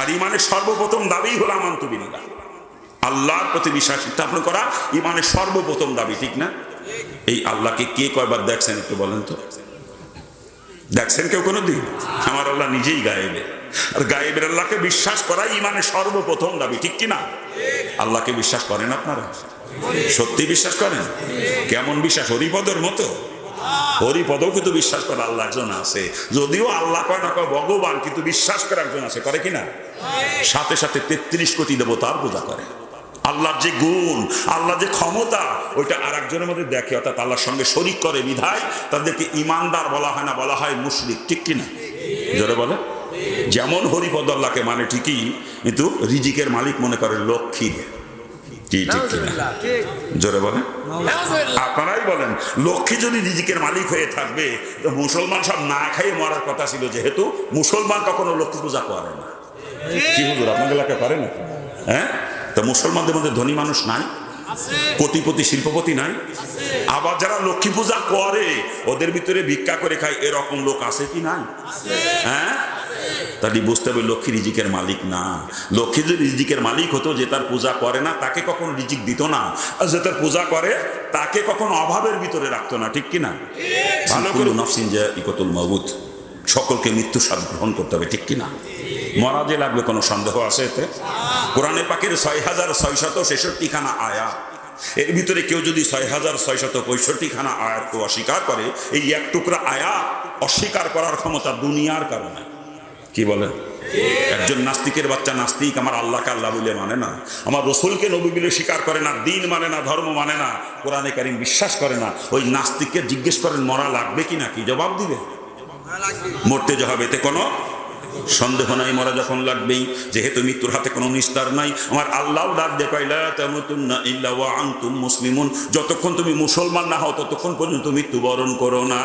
আর ইমানের সর্বপ্রথম দাবি হলো আমান্তবিল্লাহ। আল্লাহর প্রতি বিশ্বাস স্থাপন করা ইমানের সর্বপ্রথম দাবি, ঠিক না? এই আল্লাহকে কে কয়বার দেখছেন একটু বলেন তো? দেখছেন কেউ কোনো দিন আমার আল্লাহ নিজেই গায়েবে। আর গায়েবের আল্লাহকে বিশ্বাস করা ইমানের সর্বপ্রথম দাবি, ঠিক কিনা? আল্লাহকে বিশ্বাস করেন আপনারা? সত্যি বিশ্বাস করেন? কেমন বিশ্বাস? হরিপদর মতো? হরিপদও কিন্তু বিশ্বাস করে আল্লাহ একজন আছে। যদিও আল্লাহ কয় না, কয় ভগবান, কিন্তু বিশ্বাস করে একজন আছে, করে কিনা? সাথে সাথে তেত্রিশ কোটি দেবতার পূজা করে। আল্লাহর যে গুণ আল্লাহ যে ক্ষমতা ওইটা আর একজনের মধ্যে দেখে অর্থাৎ আল্লাহর সঙ্গে শরিক করে বিধায় তাদেরকে ইমানদার বলা হয় না বলা হয় মুশরিক ঠিক কিনা জোরে বলে। যেমন হরিপদ আল্লাহকে মানে ঠিকই কিন্তু রিজিকের মালিক মনে করে লক্ষ্মী কি ঠিক কিনা জোরে বলে। আপনারাই বলেন লক্ষ্মী যদি রিজিকের মালিক হয়ে থাকবে তো মুসলমান সব না খাইয়ে মরার কথা ছিল যেহেতু মুসলমান কখনো লক্ষ্মী পূজা করে না। কি হুজুর আপনাদের এলাকায় করে না হ্যাঁ? তা মুসলমানদের মধ্যে ধনী মানুষ নাই? কোটিপতি শিল্পপতি নাই? আবার যারা লক্ষ্মী পূজা করে ওদের ভিতরে ভিক্ষা করে খায় এরকম লোক আছে কি নাই? হ্যাঁ? তাহলে বুঝতে হবে লক্ষ্মী রিজিকের মালিক না। লক্ষ্মী যদি রিজিকের মালিক হতো যে তার পূজা করে না তাকে কখনো রিজিক দিত না। আর যে তার পূজা করে তাকে কখনো অভাবের ভিতরে রাখতো না ঠিক কি না? ভালো করে নফসিন যে ইকতুল মহবুত সকলকে মৃত্যু স্বাদ গ্রহণ করতে হবে, ঠিক কি না মরা যে লাগবে কোনো সন্দেহ আছে এতে? কোরআনে পাকের ছয় হাজার ছয়শত ছেষট্টি খানা আয়া এর ভিতরে কেউ যদি ছয় হাজার ছয়শত পঁয়ষট্টি খানা আয়াতকে অস্বীকার করে, এই এক টুকরা আয়া অস্বীকার করার ক্ষমতা দুনিয়ার কারণে। কি বলে? একজন নাস্তিকের বাচ্চা নাস্তিক আমার আল্লাহকে আল্লাহ বলে মানে না। আমার রসুলকে নবী বলে স্বীকার করে না, দিন মানে না, ধর্ম মানে না। কোরআনে কারিম বিশ্বাস করে না, ওই নাস্তিককে জিজ্ঞেস করেন, মরা লাগবে কি না কি? জবাব দিবে। মরতে যে হবে এতে কোনো সন্দেহ নাই, মরা যখন লাগবেই। যেহেতু মৃত্যুর হাতে কোনো নিস্তার নাই। আমার আল্লাহ ডাক ওয়া আনতুম মুসলিমুন। যতক্ষণ তুমি মুসলমান না হও, ততক্ষণ পর্যন্ত মৃত্যুবরণ করো না।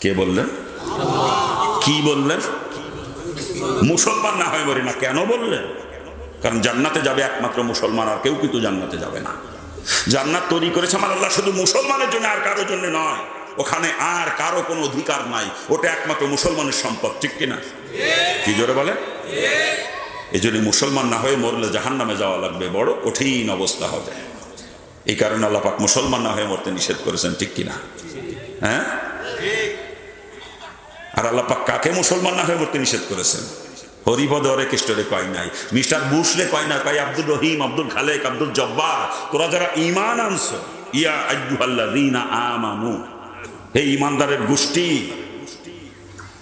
কে বললেন? কি বললেন? মুসলমান না হয় বলি না কেন বললেন? কারণ জান্নাতে যাবে একমাত্র মুসলমান, আর কেউ কিন্তু জান্নাতে যাবে না। জান্নাত তৈরি করেছে আমার আল্লাহ, শুধু মুসলমানের জন্য আর কারোর জন্য নয়। ওখানে আর কারও কোনো অধিকার নাই। ওটা একমাত্র মুসলমানের সম্পদ, ঠিক কিনা কি জোরে বলে এই জন্য মুসলমান না হয়ে মরলে জাহান নামে যাওয়া লাগবে, বড় কঠিন অবস্থা হবে। এই কারণে আল্লাহ পাক মুসলমান না হয়ে মরতে নিষেধ করেছেন, ঠিক কিনা হ্যাঁ? আর আল্লাহ পাক কাকে মুসলমান না হয়ে মরতে নিষেধ করেছেন? হরিপদ হরে কৃষ্ণরে কয় নাই। মিস্টার বুশরে কয় না, কয় আব্দুল রহিম, আব্দুল খালেক, আব্দুল জব্বার। তোরা যারা ইমান আনছো, ইয়া আজ্জুহাল্লা রিনা আমানু। হে ইমানদারের গোষ্ঠী,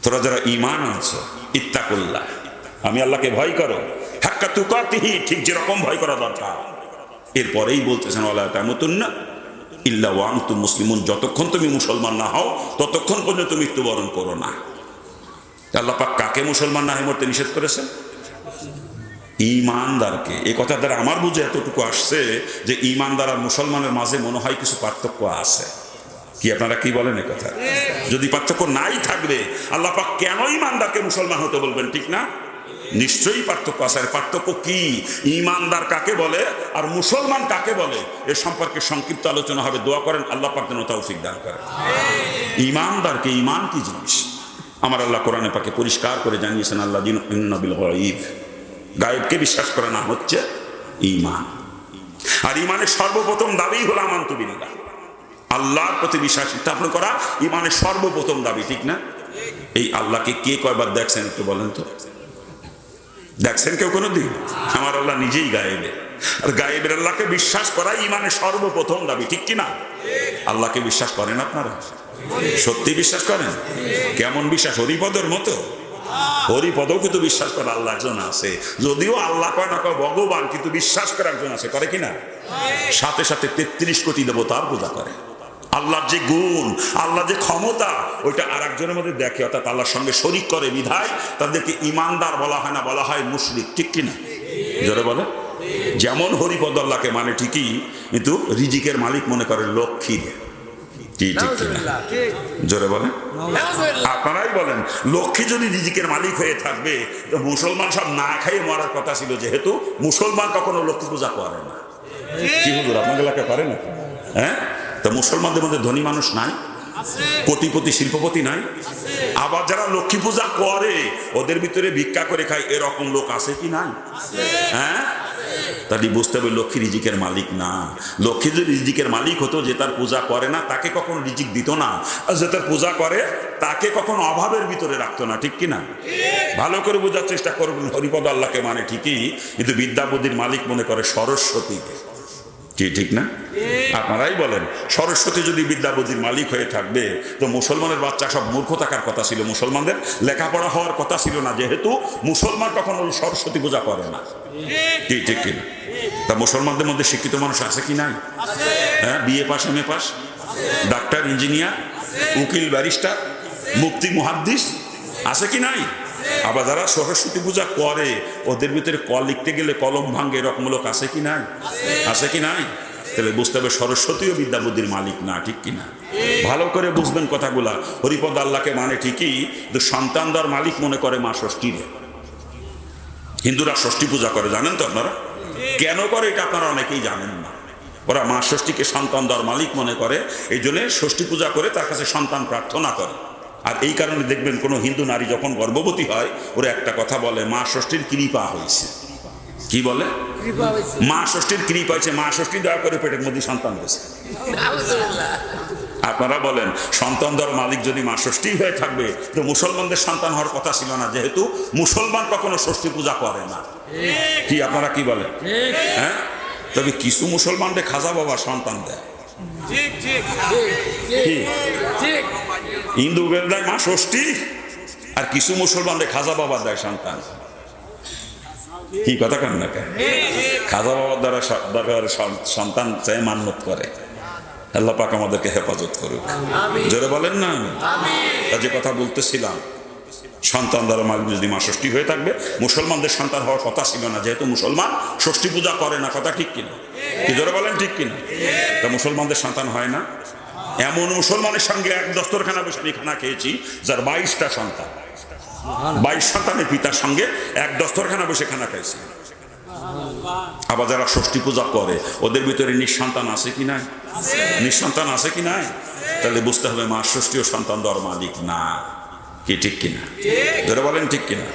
তোরা যারা ইমান আনছো, ইত্তাকুল্লাহ, আমি আল্লাহকে ভয় করো। হাক্কা তুকাতিহি, ঠিক যেরকম ভয় করা দরকার। এরপরেই বলতেছেন আল্লাহ তেমতুন না ইল্লা ওয়াং তু মুসলিমুন, যতক্ষণ তুমি মুসলমান না হও, ততক্ষণ পর্যন্ত মৃত্যুবরণ করো না। আল্লাহ পাক কাকে মুসলমান না হয়ে মরতে নিষেধ করেছেন? ইমানদারকে এই কথা দ্বারা আমার বুঝে এতটুকু আসছে যে ইমানদার আর মুসলমানের মাঝে মনে হয় কিছু পার্থক্য আছে। কি আপনারা কি বলেন কথা? যদি পার্থক্য নাই থাকবে, আল্লাহ পাক কেন ইমানদারকে মুসলমান হতে বলবেন, ঠিক না? নিশ্চয়ই পার্থক্য আছে। আর পার্থক্য কি? ইমানদার কাকে বলে আর মুসলমান কাকে বলে? এ সম্পর্কে সংক্ষিপ্ত আলোচনা হবে। দোয়া করেন, আল্লাহ পাক যেন তৌফিক দান করেন। ইমানদারকে ইমান কি জিনিস? আমার আল্লাহ কোরআনে পাকে পরিষ্কার করে জানিয়েছেন আল্লাহ দিন ইন্নাবিল গাইব গায়েবকে বিশ্বাস করা না হচ্ছে ইমান আর ইমানের সর্বপ্রথম দাবি হলো আমান্তবিল্লাহ আল্লাহর প্রতি বিশ্বাস স্থাপন করা ইমানের সর্বপ্রথম দাবি, ঠিক না? এই আল্লাহকে কে কয়বার দেখছেন একটু বলেন তো? দেখছেন কেউ কোনো দিন আমার আল্লাহ নিজেই গায়েবে। আর গায়েবের আল্লাহকে বিশ্বাস করা ইমানের সর্বপ্রথম দাবি, ঠিক কিনা? আল্লাহকে বিশ্বাস করেন আপনারা? সত্যি বিশ্বাস করেন? কেমন বিশ্বাস? হরিপদের মতো? হরিপদও কিন্তু বিশ্বাস করে আল্লাহ একজন আছে। যদিও আল্লাহ কয় না কয়, ভগবান কিন্তু বিশ্বাস করে একজন আছে, করে কিনা? সাথে সাথে তেত্রিশ কোটি দেবতার পূজা করে। আল্লাহর যে গুণ আল্লাহ যে ক্ষমতা ওইটা আর একজনের মধ্যে দেখে অর্থাৎ আল্লাহর সঙ্গে শরিক করে বিধায় তাদেরকে ইমানদার বলা হয় না বলা হয় মুশরিক ঠিক কিনা? জোরে বলে? যেমন হরিপদ আল্লাহকে মানে ঠিকই কিন্তু রিজিকের মালিক মনে করে লক্ষ্মী কি ঠিক কিনা? জোরে বলে? আপনারাই বলেন লক্ষ্মী যদি রিজিকের মালিক হয়ে থাকবে তো মুসলমান সব না খাইয়ে মরার কথা ছিল যেহেতু মুসলমান কখনো লক্ষ্মী পূজা করে না। কি? হুজুর আপনাদের এলাকায় করে না হ্যাঁ? তা মুসলমানদের মধ্যে ধনী মানুষ নাই, কোটিপতি, শিল্পপতি নাই। আবার যারা লক্ষ্মী পূজা করে, ওদের ভিতরে ভিক্ষা করে খায়, এরকম লোক আছে কি নাই? হ্যাঁ? তাহলে বুঝতে হবে, লক্ষ্মী রিজিকের মালিক না। লক্ষ্মী রিজিকের মালিক হতো, যে তার পূজা করে না, তাকে কখনো রিজিক দিত না। আর যে তার পূজা করে, তাকে কখনো অভাবের ভিতরে রাখতো না, ঠিক কি না? ভালো করে বোঝার চেষ্টা করবেন হরিপদ আল্লাহকে মানে ঠিকই, কিন্তু বিদ্যাপতির মালিক মনে করে সরস্বতীকে। কি ঠিক না? আপনারাই বলেন সরস্বতী যদি বিদ্যা বুদ্ধির মালিক হয়ে থাকবে তো মুসলমানের বাচ্চা সব মূর্খ থাকার কথা ছিল। মুসলমানদের লেখাপড়া হওয়ার কথা ছিল না যেহেতু মুসলমান কখনো সরস্বতী পূজা করে না। কি ঠিক কি না? তা মুসলমানদের মধ্যে শিক্ষিত মানুষ আছে কি নাই? হ্যাঁ BA pass M A pass doctor engineer? উকিল ব্যারিস্টার? মুফতি মুহাদ্দিস? আছে কি নাই? আবার যারা সরস্বতী পূজা করে, ওদের ভিতরে ক লিখতে গেলে কলম ভাঙ্গে এরকম লোক আছে কি নাই? আছে কি নাই? তাহলে বুঝতে হবে সরস্বতীও বিদ্যা বুদ্ধির মালিক না, ঠিক কি না? ভালো করে বুঝবেন কথাগুলা। হরিপদ আল্লাহকে মানে ঠিকই সন্তান দেওয়ার মালিক মনে করে মা ষষ্ঠীরে হিন্দুরা ষষ্ঠী পূজা করে, জানেন তো আপনারা? কেন করে এটা আপনারা অনেকেই জানেন না। ওরা মা ষষ্ঠীকে সন্তান দেওয়ার মালিক মনে করে এই জন্য ষষ্ঠী পূজা করে তার কাছে সন্তান প্রার্থনা করে। আর এই কারণে দেখবেন কোনো হিন্দু নারী যখন গর্ভবতী হয় ওরা একটা কথা বলে মা ষষ্ঠীর কৃপা হয়েছে কি বলে? মা ষষ্ঠীর কৃপা হয়েছে মা ষষ্ঠী দয়া করে পেটের মধ্যে সন্তান হয়েছে আপনারা বলেন সন্তান দেওয়ার মালিক যদি মা ষষ্ঠী হয়ে থাকবে তো মুসলমানদের সন্তান হওয়ার কথা ছিল না যেহেতু মুসলমান কখনো ষষ্ঠী পূজা করে না। কি আপনারা কি বলেন? হ্যাঁ? তবে কিছু মুসলমানদের খাজা বাবা সন্তান দেয়। ঠিক ঠিক। ঠিক। হিন্দুদের দেয় মা ষষ্ঠী আর কিছু মুসলমানদের খাজা বাবা দেয় সন্তান। কি কথা কেন না কেন? খাজা বাবার দ্বারা দরকার সন- সন্তান চাই মান্যত করে। আল্লাহ পাক আমাদেরকে হেফাজত করুক। জোরে বলেন না? তা যে কথা বলতেছিলাম সন্তান দ্বারা যদি মা ষষ্ঠী হয়ে থাকবে মুসলমানদের সন্তান হওয়ার কথা ছিল না যেহেতু মুসলমান ষষ্ঠী পূজা করে না কথা ঠিক কিনা? কি জোরে বলেন ঠিক কিনা? তা মুসলমানদের সন্তান হয় না? এমন মুসলমানের সঙ্গে এক দস্তরখানা বসে আমি খানা খেয়েছি, যার বাইশটা সন্তান। বাইশ সন্তানের পিতার সঙ্গে এক দস্তরখানা বসে খানা খাইছি। আবার যারা ষষ্ঠী পূজা করে, ওদের ভিতরে নিঃসন্তান আছে কি নাই? নিঃসন্তান আছে কি নাই? তাহলে বুঝতে হবে মা ষষ্ঠী ও সন্তান দেওয়ার মালিক না। কি ঠিক কিনা? ধরে বলেন ঠিক কিনা?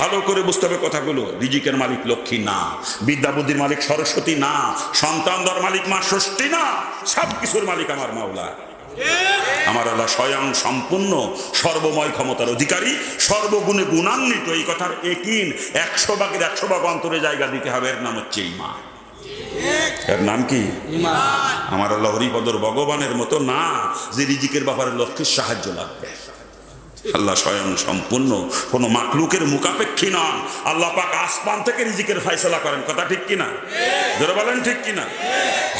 ভালো করে বুঝতে হবে কথাগুলো। রিজিকের মালিক লক্ষ্মী না বিদ্যা বুদ্ধির মালিক সরস্বতী না সন্তান দেওয়ার মালিক মা ষষ্ঠী না সব কিছুর মালিক আমার মাওলা। আমার আল্লাহ স্বয়ং সম্পূর্ণ সর্বময় ক্ষমতার অধিকারী সর্বগুণে গুণান্বিত এই কথার একিন একশো ভাগের একশো ভাগ অন্তরে জায়গা দিতে হবে। এর নাম হচ্ছে ইমা এর নাম কি? আমার আল্লাহ হরিপদর ভগবানের মতো না যে রিজিকের ব্যাপারে লক্ষ্যের সাহায্য লাগবে। আল্লাহ স্বয়ং সম্পূর্ণ, কোন মাকলুকের মুখাপেক্ষী নন। আল্লাহ পাক আসমান থেকে রিজিকের ফাইসলা করেন। কথা ঠিক কিনা যারা বলেন ঠিক কিনা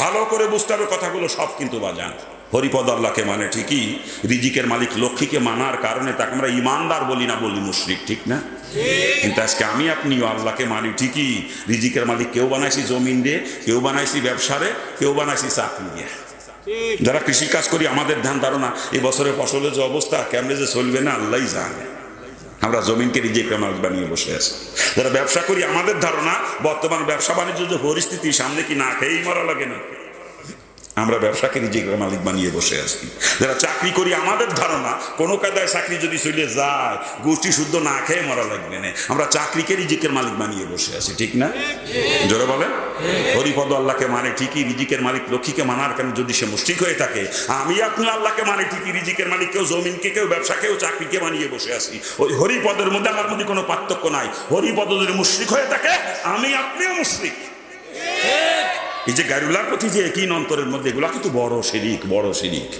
ভালো করে বুঝতে হবে, কথাগুলো সব কিন্তু বাজান। হরিপদ আল্লাহকে মানে ঠিকই, রিজিকের মালিক লক্ষ্মীকে মানার কারণে তাকে আমরা ইমানদার বলি না, বলি মুশরিক, ঠিক না? কিন্তু আজকে আমি আপনিও আল্লাহকে মানি ঠিকই, রিজিকের মালিক কেউ বানাইছি জমিন দিয়ে, কেউ বানাইছি ব্যবসারে, কেউ বানাইছি চাকরি দিয়ে। যারা কৃষি কাজ করি, আমাদের ধ্যান ধারণা, এই বছরের ফসলের যে অবস্থা, কেমনে যে চলবে না আল্লাহ জানে। আমরা জমিনকে নিজে কেমন বানিয়ে বসে আছি। যারা ব্যবসা করি, আমাদের ধারণা, বর্তমান ব্যবসা বাণিজ্য যে পরিস্থিতি, সামনে কি না খেয়েই মারা লাগে না আমরা ব্যবসাকে নিজেকে মালিক বানিয়ে বসে আছি। যারা চাকরি করি, আমাদের ধারণা, কোনো কাদায় চাকরি যদি চলে যায়, গোষ্ঠী শুদ্ধ না খেয়ে মরা লাগবে না। আমরা চাকরিকে রিজিকের মালিক বানিয়ে বসে আছি, ঠিক না? জোরে বলেন। হরিপদ আল্লাহকে মানে ঠিকই রিজিকের মালিক, লক্ষ্মীকে মানার কেন যদি সে মুষ্টিক হয়ে থাকে? আমি আপনি আল্লাহকে মানে ঠিকই রিজিকের মালিক, কেউ জমিনকে, কেউ ব্যবসা কেউ চাকরিকে বানিয়ে বসে আছি। ওই হরিপদের মধ্যে আমার মধ্যে কোনো পার্থক্য নাই। হরিপদ যদি মুশ্রিক হয়ে থাকে, আমি আপনিও মুশ্রিক। এই যে গারুলার প্রতি যে একই অন্তরের মধ্যে এগুলা কিন্তু বড় শিরিক বড় শিরিক।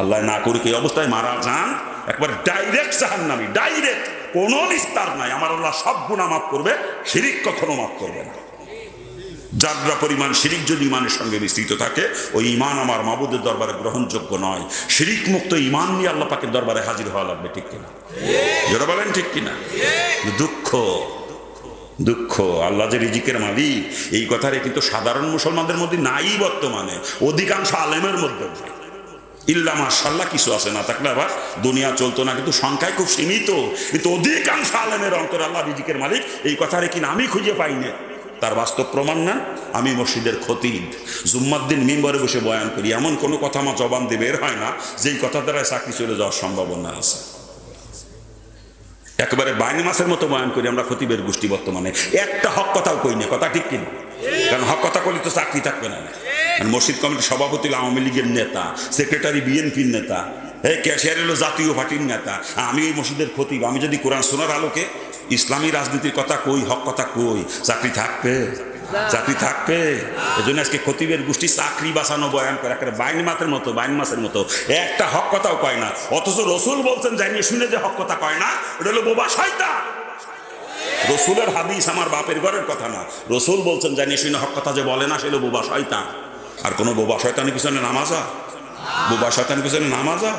আল্লাহ না করে এই অবস্থায় মারা যান, একবার ডাইরেক্ট জাহান নামি ডাইরেক্ট কোনো নিস্তার নাই। আমার আল্লাহ সব গুণা মাফ করবে, শিরিক কখনো মাফ করবে না। যাত্রা পরিমাণ শিরিক যদি ইমানের সঙ্গে মিশ্রিত থাকে, ওই ইমান আমার মাবুদের দরবারে গ্রহণযোগ্য নয়। শিরিক মুক্ত ইমান নিয়ে আল্লাহ পাকের দরবারে হাজির হওয়া লাগবে, ঠিক কিনা? যারা বলেন, ঠিক কিনা? দুঃখ। দুঃখ, আল্লাহ যে রিজিকের মালিক, এই কথারে কিন্তু সাধারণ মুসলমানদের মধ্যে নাই বর্তমানে, অধিকাংশ আলেমের মধ্যে। ইল্লা মাশাল্লাহ কিছু আছে না থাকলে আবার দুনিয়া চলতো না, কিন্তু সংখ্যায় খুব সীমিত, কিন্তু অধিকাংশ আলেমের অন্তর আল্লাহ রিজিকের মালিক, এই কথারে কিনা আমি খুঁজে পাই না? তার বাস্তব প্রমাণ না? আমি মসজিদের খতিব জুম্মার দিন মিম্বরে বসে বয়ান করি, এমন কোনো কথা আমার জবান দিয়ে বের হয় না, যেই কথা দ্বারা চাকরি চলে যাওয়ার সম্ভাবনা আছে। একেবারে বাইন মাসের মতো বয়ান করি আমরা খতিবের গোষ্ঠী বর্তমানে। একটা হক কথাও কই না, কথা ঠিক কিনা? কারণ হক কথা করলে তো চাকরি থাকবে না। মসজিদ কমিটির সভাপতি আওয়ামী লীগের নেতা, সেক্রেটারি বিএনপির নেতা এই ক্যাশিয়ার হলো জাতীয় পার্টির নেতা। আমি এই মসজিদের খতিব, আমি যদি কোরআন শোনার আলোকে ইসলামী রাজনীতির কথা কই, হক কথা কই, চাকরি থাকবে চাকরি থাকবে। এই জন্য আজকে খতিবের গোষ্ঠী চাকরি বাঁচানো বয়ান করে, একেবারে বাইন মাসের মতো, বাইন মাসের মতো। একটা হক কথাও কয় না, অথচ রসুল বলছেন, জানিয়ে শুনে যে হক কথা কয় না হলো বোবা শয়তান। রসুলের হাদিস আমার বাপের ঘরের কথা না। রসুল বলছেন জানিয়ে শুনে হক কথা যে বলে না সেটা বোবা শয়তান। আর কোনো বোবা শয়তানের পিছনে নামাজা বোবা শয়তানের পিছনে নামাজা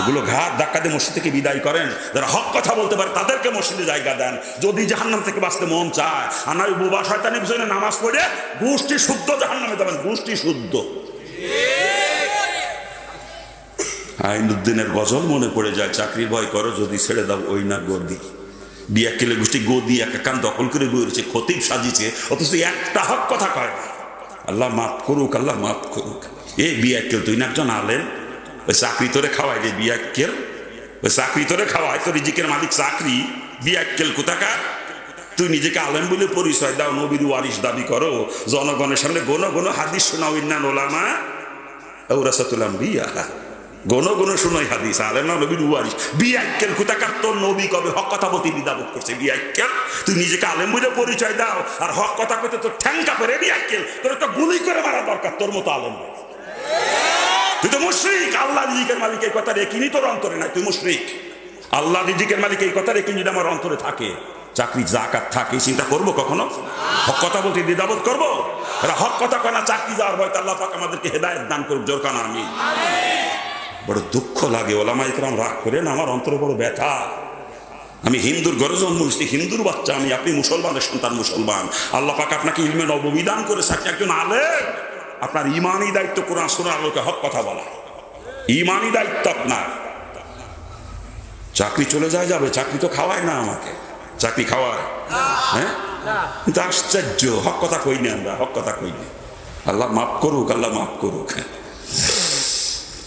ওগুলো ঘাট ধাক্কা দিয়ে মসজিদ থেকে বিদায় করেন। যারা হক কথা বলতে পারে, তাদেরকে মসজিদে জায়গা দেন। যদি জাহান্নাম থেকে বাঁচতে মন চায়, আর নয় বোবা শয়তানের পিছনে নামাজ পড়ে, গোষ্ঠী শুদ্ধ জাহান্নামে যাবেন। গোষ্ঠী শুদ্ধ। আইনুদ্দিনের গজল মনে পড়ে যায়, চাকরির ভয় করো, যদি ছেড়ে দাও ওই না গদি। বিয়া কেলে গোষ্ঠী গদি, এক কান দখল করে বইছে খতিব সাজিছে, অথচ একটা হক কথা কয় না। আল্লাহ মাফ করুক, আল্লাহ মাফ করুক। এ বিয়া কেল, তুই না একজন আলেন ওই চাকরি তোরে খাওয়াই রে কেল। ওই চাকরি তোরে খাওয়াই, তোর রিজিকের মালিক চাকরি। বিয়া কেল কোথাকার? তুই নিজেকে আলেম বলে পরিচয় দাও, নবীর ওয়ারিস দাবি করো। জনগণের সামনে গণ গণ হাদিস শোনাও ইন্নান ওলামা ওরাসাতুলাম বিয়া গণ হাদিস তোর নবী কবে? হক তুই নিজেকে বলে পরিচয় দাও, আর হক কথা কইতে তোর তোর করে মারা দরকার, তোর মতো আলেম তুই আল্লাহ রিজিকের মালিক এই কথা রেখিনি তোর অন্তরে নাই, তুই আল্লাহ এই কথা যদি আমার অন্তরে থাকে। চাকরি জাকাত থাকে চিন্তা করব কখনো? হক কথা বলতে দ্বিধাবোধ করব? হক কথা কয় না, চাকরি যাওয়ার ভয় আল্লাহ আমাদেরকে হেদায়ত দান করুক, জোর কানা আমি। বড় দুঃখ লাগে ওলামা ইকরাম রাগ করেন আমার অন্তর বড় ব্যথা। আমি হিন্দুর ঘরে জন্ম নিচ্ছি হিন্দুর বাচ্চা আমি আপনি মুসলমানের সন্তান মুসলমান। আল্লাহ পাক আপনাকে ইলমে নববিধান করে আপনি একজন আলেম। আপনার ইমানই দায়িত্ব কোরআন শোনার আলোকে হক কথা বলা। ইমানই দায়িত্ব আপনার। চাকরি চলে যায় যাবে চাকরি তো খাওয়ায় না আমাকে। চাকরি খাওয়ায় হ্যাঁ? কিন্তু আশ্চর্য হক কথা কই না আমরা হক কথা কই না আল্লাহ মাফ করুক আল্লাহ মাফ করুক।